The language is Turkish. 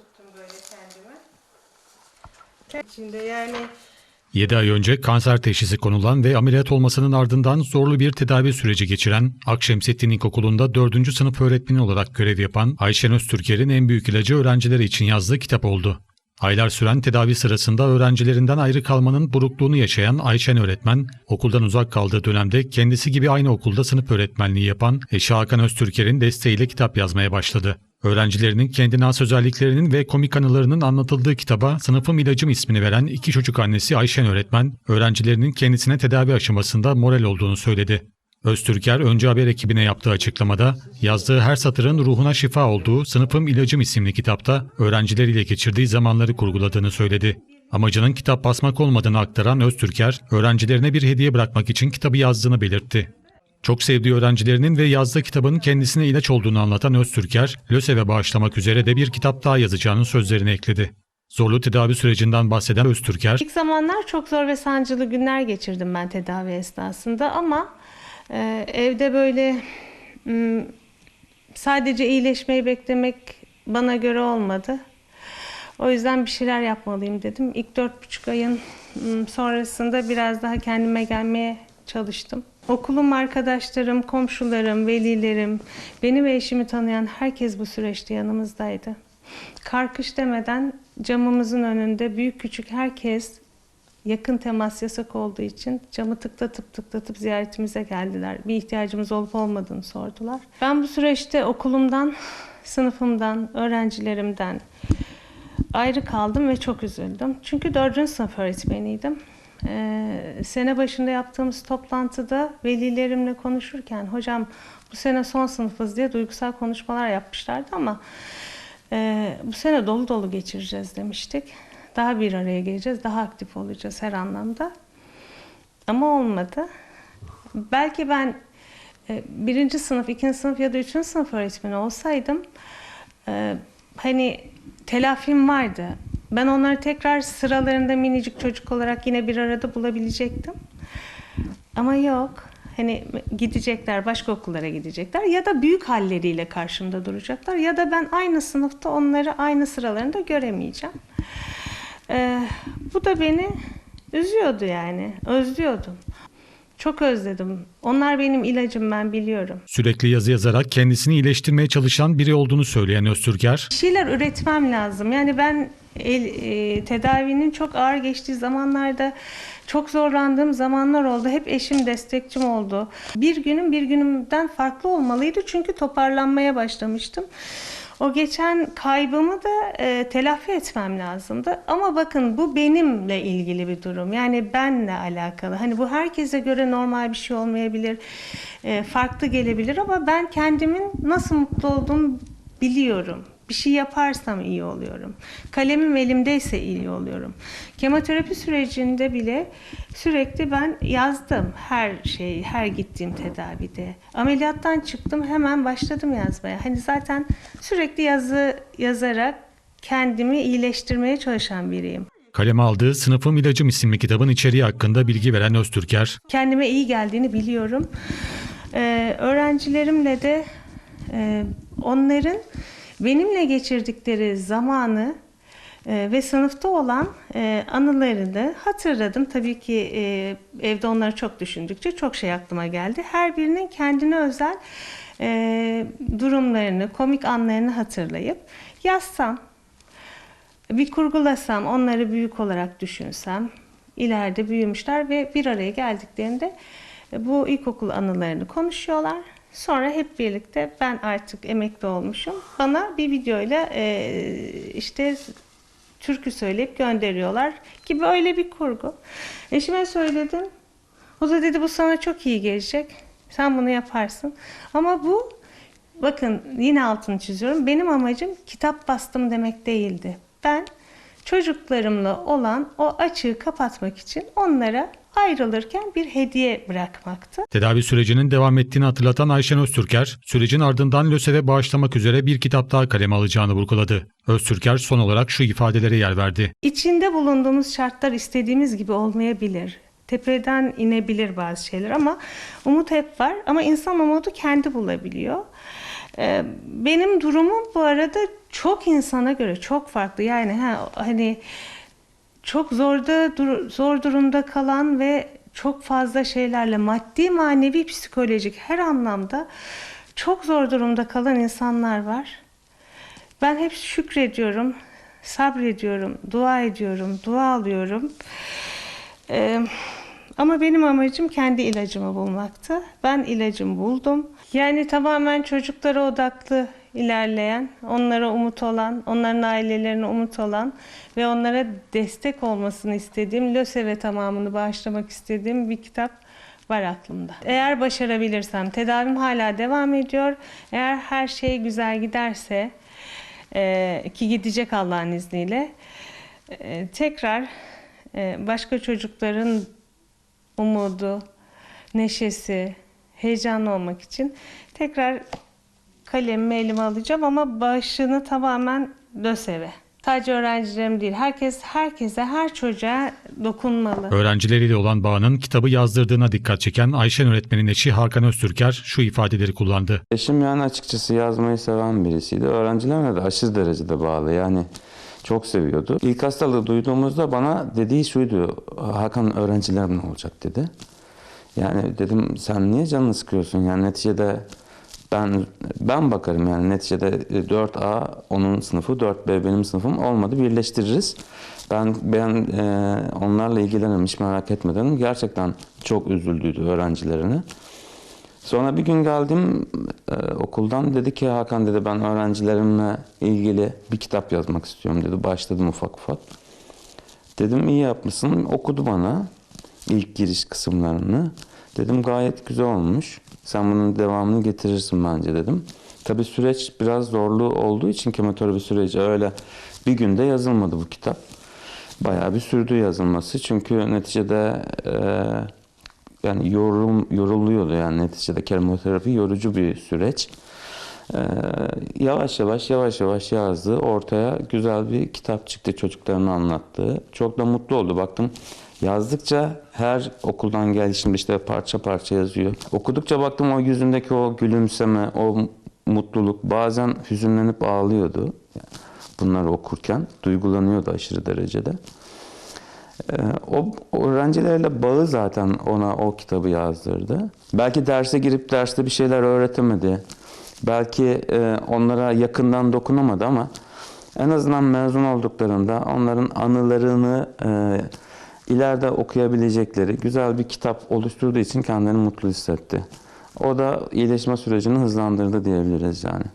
tuttum böyle kendime. İçinde yani 7 ay önce kanser teşhisi konulan ve ameliyat olmasının ardından zorlu bir tedavi süreci geçiren Akşemsettin İlkokulu'nda 4. sınıf öğretmeni olarak görev yapan Ayşen Öztürker'in en büyük ilacı öğrencileri için yazdığı kitap oldu. Aylar süren tedavi sırasında öğrencilerinden ayrı kalmanın burukluğunu yaşayan Ayşen öğretmen, okuldan uzak kaldığı dönemde kendisi gibi aynı okulda sınıf öğretmenliği yapan eşi Hakan Öztürker'in desteğiyle kitap yazmaya başladı. Öğrencilerinin kendine has özelliklerinin ve komik anılarının anlatıldığı kitaba Sınıfım İlacım ismini veren iki çocuk annesi Ayşen öğretmen, öğrencilerinin kendisine tedavi aşamasında moral olduğunu söyledi. Öztürker önce haber ekibine yaptığı açıklamada yazdığı her satırın ruhuna şifa olduğu Sınıfım İlacım isimli kitapta öğrencileriyle geçirdiği zamanları kurguladığını söyledi. Amacının kitap basmak olmadığını aktaran Öztürker, öğrencilerine bir hediye bırakmak için kitabı yazdığını belirtti. Çok sevdiği öğrencilerinin ve yazdığı kitabın kendisine ilaç olduğunu anlatan Öztürker, LÖSEV'e bağışlamak üzere de bir kitap daha yazacağının sözlerini ekledi. Zorlu tedavi sürecinden bahseden Öztürker, ilk zamanlar çok zor ve sancılı günler geçirdim ben tedavi esnasında ama e, evde böyle m, sadece iyileşmeyi beklemek bana göre olmadı. O yüzden bir şeyler yapmalıyım dedim. İlk dört buçuk ayın m, sonrasında biraz daha kendime gelmeye çalıştım. Okulum arkadaşlarım, komşularım, velilerim, beni ve eşimi tanıyan herkes bu süreçte yanımızdaydı. Karkış demeden camımızın önünde büyük küçük herkes yakın temas yasak olduğu için camı tıklatıp tıklatıp ziyaretimize geldiler. Bir ihtiyacımız olup olmadığını sordular. Ben bu süreçte okulumdan, sınıfımdan, öğrencilerimden ayrı kaldım ve çok üzüldüm. Çünkü dördüncü sınıf öğretmeniydim. Ee, sene başında yaptığımız toplantıda velilerimle konuşurken hocam bu sene son sınıfız diye duygusal konuşmalar yapmışlardı ama e, bu sene dolu dolu geçireceğiz demiştik. Daha bir araya geleceğiz, daha aktif olacağız her anlamda. Ama olmadı. Belki ben e, birinci sınıf, ikinci sınıf ya da üçüncü sınıf öğretmeni olsaydım e, hani telafim vardı. Ben onları tekrar sıralarında minicik çocuk olarak yine bir arada bulabilecektim. Ama yok. Hani gidecekler, başka okullara gidecekler ya da büyük halleriyle karşımda duracaklar ya da ben aynı sınıfta onları aynı sıralarında göremeyeceğim. Ee, bu da beni üzüyordu yani. Özlüyordum. Çok özledim. Onlar benim ilacım ben biliyorum. sürekli yazı yazarak kendisini iyileştirmeye çalışan biri olduğunu söyleyen Öztürker, Bir şeyler üretmem lazım. Yani ben el, e, tedavinin çok ağır geçtiği zamanlarda çok zorlandığım zamanlar oldu. Hep eşim destekçim oldu. Bir günüm bir günümden farklı olmalıydı çünkü toparlanmaya başlamıştım. O geçen kaybımı da e, telafi etmem lazımdı. Ama bakın bu benimle ilgili bir durum. Yani benle alakalı. Hani bu herkese göre normal bir şey olmayabilir. e, farklı gelebilir ama ben kendimin nasıl mutlu olduğumu biliyorum. Bir şey yaparsam iyi oluyorum. Kalemim elimdeyse iyi oluyorum. Kemoterapi sürecinde bile sürekli ben yazdım her şey, her gittiğim tedavide. Ameliyattan çıktım hemen başladım yazmaya. Hani zaten sürekli yazı yazarak kendimi iyileştirmeye çalışan biriyim. kaleme aldığı Sınıfım İlacım isimli kitabın içeriği hakkında bilgi veren Öztürker, kendime iyi geldiğini biliyorum. Ee, öğrencilerimle de e, onların benimle geçirdikleri zamanı e, ve sınıfta olan e, anılarını hatırladım. Tabii ki e, evde onları çok düşündükçe çok şey aklıma geldi. Her birinin kendine özel durumlarını, komik anlarını hatırlayıp yazsam bir kurgulasam, onları büyük olarak düşünsem, ileride büyümüşler ve bir araya geldiklerinde bu ilkokul anılarını konuşuyorlar. Sonra hep birlikte ben artık emekli olmuşum. Bana bir videoyla e, işte türkü söyleyip gönderiyorlar gibi öyle bir kurgu. Eşime söyledim. O da dedi bu sana çok iyi gelecek. Sen bunu yaparsın. Ama bu Bakın yine altını çiziyorum. Benim amacım kitap bastım demek değildi. Ben çocuklarımla olan o açığı kapatmak için onlara ayrılırken bir hediye bırakmaktı. tedavi sürecinin devam ettiğini hatırlatan Ayşen Öztürker, sürecin ardından LÖSEV'e bağışlamak üzere bir kitap daha kaleme alacağını vurguladı. Öztürker son olarak şu ifadelere yer verdi. İçinde bulunduğumuz şartlar istediğimiz gibi olmayabilir. Tepeden inebilir bazı şeyler ama umut hep var. Ama insan umudu kendi bulabiliyor. Ee, Benim durumum bu arada çok insana göre çok farklı. Yani ha, hani çok zorda dur- zor durumda kalan ve çok fazla şeylerle maddi, manevi, psikolojik her anlamda çok zor durumda kalan insanlar var. Ben hep şükrediyorum, sabrediyorum, dua ediyorum, dua alıyorum. Ee, ama benim amacım kendi ilacımı bulmaktı. Ben ilacımı buldum. Yani tamamen çocuklara odaklı ilerleyen, onlara umut olan, onların ailelerine umut olan ve onlara destek olmasını istediğim, LÖSEV'e tamamını bağışlamak istediğim bir kitap var aklımda. Eğer başarabilirsem, tedavim hala devam ediyor. Eğer her şey güzel giderse, e, ki gidecek Allah'ın izniyle, e, tekrar e, başka çocukların umudu, neşesi, heyecanlı olmak için tekrar kalemimi elime alacağım ama başını tamamen LÖSEV'e. Sadece öğrencilerim değil, herkes herkese, her çocuğa dokunmalı. Öğrencileriyle olan bağının kitabı yazdırdığına dikkat çeken Ayşen öğretmenin eşi Hakan Öztürker şu ifadeleri kullandı. Eşim yani açıkçası yazmayı seven birisiydi. Öğrencilerine de aşırı derecede bağlı. Yani çok seviyordu. İlk hastalığı duyduğumuzda bana dediği şuydu. Hakan öğrencilerim ne olacak dedi. Yani dedim sen niye canını sıkıyorsun? Yani neticede ben ben bakarım yani neticede 4A onun sınıfı 4B benim sınıfım olmadı birleştiririz. Ben ben e, onlarla ilgilenirim hiç merak etme dedim. Gerçekten çok üzüldüydü öğrencilerine. Sonra bir gün geldim e, okuldan dedi ki Hakan dedi ben öğrencilerimle ilgili bir kitap yazmak istiyorum dedi. Başladım ufak ufak. Dedim iyi yapmışsın. Okudu bana ilk giriş kısımlarını. Dedim gayet güzel olmuş. Sen bunun devamını getirirsin bence dedim. Tabii süreç biraz zorlu olduğu için kemoterapi süreci öyle bir günde yazılmadı bu kitap. Bayağı bir sürdü yazılması. Çünkü neticede e, yani yorum yoruluyordu yani neticede kemoterapi yorucu bir süreç. Ee, yavaş yavaş yavaş yavaş yazdı. Ortaya güzel bir kitap çıktı çocuklarına anlattığı. Çok da mutlu oldu. Baktım yazdıkça her okuldan geldi şimdi işte parça parça yazıyor. Okudukça baktım o yüzündeki o gülümseme, o mutluluk bazen hüzünlenip ağlıyordu. Bunları okurken duygulanıyordu aşırı derecede. Ee, o öğrencilerle bağı zaten ona o kitabı yazdırdı. Belki derse girip derste bir şeyler öğretemedi. Belki e, onlara yakından dokunamadı ama en azından mezun olduklarında onların anılarını e, ileride okuyabilecekleri güzel bir kitap oluşturduğu için kendilerini mutlu hissetti. O da iyileşme sürecini hızlandırdı diyebiliriz yani.